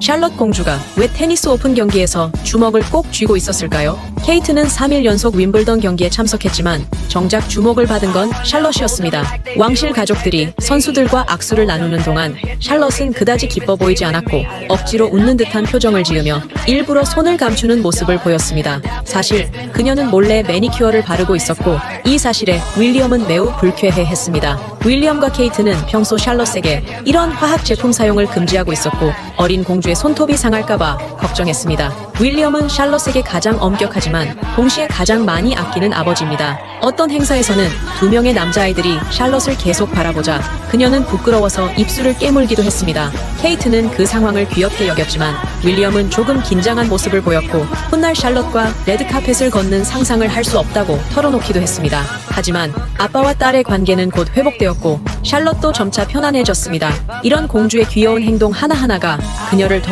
샬럿 공주가 왜 테니스 오픈 경기에서 주먹을 꼭 쥐고 있었을까요? 케이트는 3일 연속 윈블던 경기에 참석했지만 정작 주목을 받은 건 샬럿이었습니다. 왕실 가족들이 선수들과 악수를 나누는 동안 샬럿은 그다지 기뻐 보이지 않았고 억지로 웃는 듯한 표정을 지으며 일부러 손을 감추는 모습을 보였습니다. 사실 그녀는 몰래 매니큐어를 바르고 있었고 이 사실에 윌리엄은 매우 불쾌해했습니다. 윌리엄과 케이트는 평소 샬럿에게 이런 화학 제품 사용을 금지하고 있었고 어린 공주의 손톱이 상할까봐 걱정했습니다. 윌리엄은 샬럿에게 가장 엄격하지만 동시에 가장 많이 아끼는 아버지입니다. 어떤 행사에서는 두 명의 남자아이들이 샬럿을 계속 바라보자 그녀는 부끄러워서 입술을 깨물기도 했습니다. 케이트는 그 상황을 귀엽게 여겼지만 윌리엄은 조금 긴장한 모습을 보였고 훗날 샬럿과 레드카펫을 걷는 상상을 할 수 없다고 털어놓기도 했습니다. 하지만 아빠와 딸의 관계는 곧 회복되었고 샬럿도 점차 편안해졌습니다. 이런 공주의 귀여운 행동 하나하나가 그녀를 더